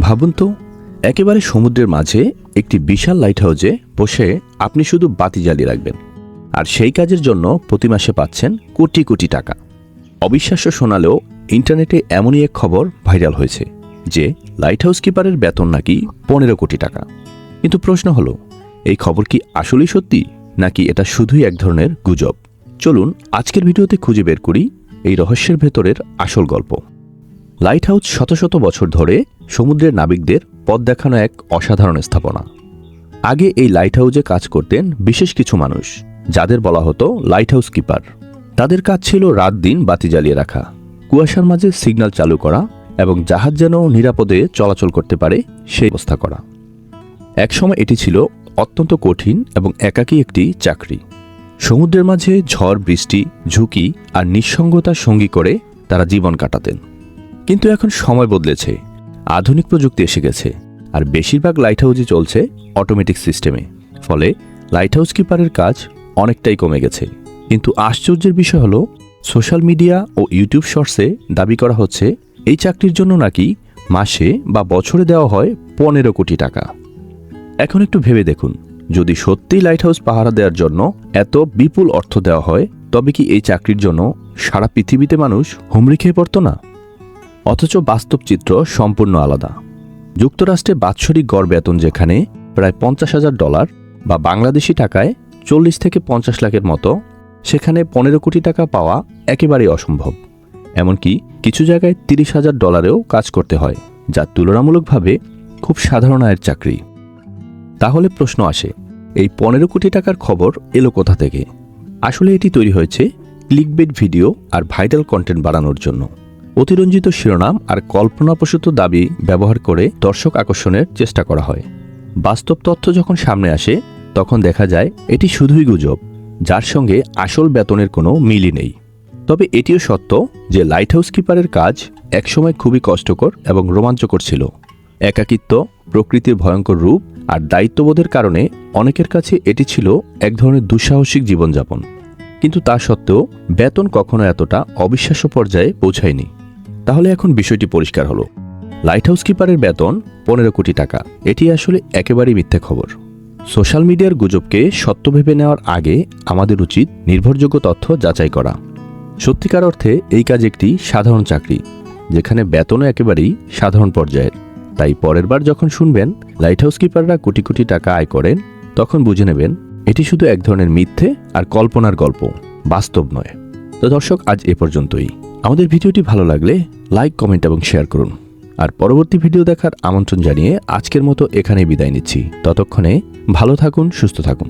ভাবুন তো, একেবারে সমুদ্রের মাঝে একটি বিশাল লাইট হাউসে বসে আপনি শুধু বাতি জ্বালিয়ে রাখবেন। আর সেই কাজের জন্য প্রতি মাসে পাচ্ছেন কোটি কোটি টাকা। অবিশ্বাস্য শোনালেও ইন্টারনেটে এমনই এক খবর ভাইরাল হয়েছে যে লাইট হাউস কিপারের বেতন নাকি পনেরো কোটি টাকা। কিন্তু প্রশ্ন হলো, এই খবর কি আসলেই সত্যি, নাকি এটা শুধুই এক ধরনের গুজব? চলুন আজকের ভিডিওতে খুঁজে বের করি এই রহস্যের ভেতরের আসল গল্প। লাইট হাউস শত শত বছর ধরে সমুদ্রের নাবিকদের পথ দেখানো এক অসাধারণ স্থাপনা। আগে এই লাইট হাউসে কাজ করতেন বিশেষ কিছু মানুষ, যাদের বলা হতো লাইট হাউস কিপার তাদের কাজ ছিল রাত দিন বাতি জ্বালিয়ে রাখা, কুয়াশার মাঝে সিগন্যাল চালু করা এবং জাহাজ যেন নিরাপদে চলাচল করতে পারে সেই ব্যবস্থা করা। একসময় এটি ছিল অত্যন্ত কঠিন এবং একাকী একটি চাকরি। সমুদ্রের মাঝে ঝড়, বৃষ্টি, ঝুঁকি আর নিঃসঙ্গতার সঙ্গী করে তারা জীবন কাটাতেন। কিন্তু এখন সময় বদলেছে। আধুনিক প্রযুক্তি এসে গেছে। আর বেশিরভাগ লাইট হাউসই চলছে অটোমেটিক সিস্টেমে ফলে লাইট হাউস কিপারের কাজ অনেকটাই কমে গেছে। কিন্তু আশ্চর্যের বিষয় হলো সোশ্যাল মিডিয়া ও ইউটিউব শর্টসে দাবি করা হচ্ছে, এই চাকরির জন্য নাকি মাসে বা বছরে দেওয়া হয় পনেরো কোটি টাকা। এখন একটু ভেবে দেখুন, যদি সত্যিই লাইট হাউস পাহারা দেওয়ার জন্য এত বিপুল অর্থ দেওয়া হয়, তবে কি এই চাকরির জন্য সারা পৃথিবীতে মানুষ হুমড়ি খেয়ে পড়তো না? অথচ বাস্তব চিত্র সম্পূর্ণ আলাদা। যুক্তরাষ্ট্রে বাৎসরিক গড় বেতন যেখানে প্রায় পঞ্চাশ হাজার ডলার বা বাংলাদেশি টাকায় চল্লিশ থেকে পঞ্চাশ লাখের মতো, সেখানে পনেরো কোটি টাকা পাওয়া একেবারেই অসম্ভব। এমনকি কিছু জায়গায় তিরিশ হাজার ডলারেও কাজ করতে হয়, যা তুলনামূলকভাবে খুব সাধারণ আয়ের চাকরি। তাহলে প্রশ্ন আসে, এই পনেরো কোটি টাকার খবর এলো কোথা থেকে? আসলে এটি তৈরি হয়েছে ক্লিকবেট ভিডিও আর ভাইরাল কন্টেন্ট বাড়ানোর জন্য। অতিরঞ্জিত শিরোনাম আর কল্পনাপ্রসূত দাবি ব্যবহার করে দর্শক আকর্ষণের চেষ্টা করা হয়। বাস্তব তথ্য যখন সামনে আসে, তখন দেখা যায় এটি শুধুই গুজব, যার সঙ্গে আসল বেতনের কোনো মিলই নেই। তবে এটিও সত্য যে লাইট হাউস কিপারের কাজ একসময় খুবই কষ্টকর এবং রোমাঞ্চকর ছিল। একাকিত্ব, প্রকৃতির ভয়ঙ্কর রূপ আর দায়িত্ববোধের কারণে অনেকের কাছে এটি ছিল এক ধরনের দুঃসাহসিক জীবনযাপন। কিন্তু তা সত্ত্বেও বেতন কখনো এতটা অবিশ্বাস্য পর্যায়ে পৌঁছায়নি। তাহলে এখন বিষয়টি পরিষ্কার হলো। লাইট হাউস কিপারের বেতন পনেরো কোটি টাকা। এটি আসলে একেবারেই মিথ্যে খবর। সোশ্যাল মিডিয়ার গুজবকে সত্য ভেবে নেওয়ার আগে আমাদের উচিত নির্ভরযোগ্য তথ্য যাচাই করা। সত্যিকার অর্থে এই কাজ একটি সাধারণ চাকরি, যেখানে বেতনও একেবারেই সাধারণ পর্যায়ের। তাই পরের বার যখন শুনবেন লাইট হাউস কিপাররা কোটি কোটি টাকা আয় করেন, তখন বুঝে নেবেন এটি শুধু এক ধরনের মিথ্যে আর কল্পনার গল্প, বাস্তব নয়। তো দর্শক, আজ এ পর্যন্তই। আমাদের ভিডিওটি ভালো লাগলে লাইক, কমেন্ট এবং শেয়ার করুন। আর পরবর্তী ভিডিও দেখার আমন্ত্রণ জানিয়ে আজকের মতো এখানেই বিদায় নিচ্ছি। ততক্ষণে ভালো থাকুন, সুস্থ থাকুন।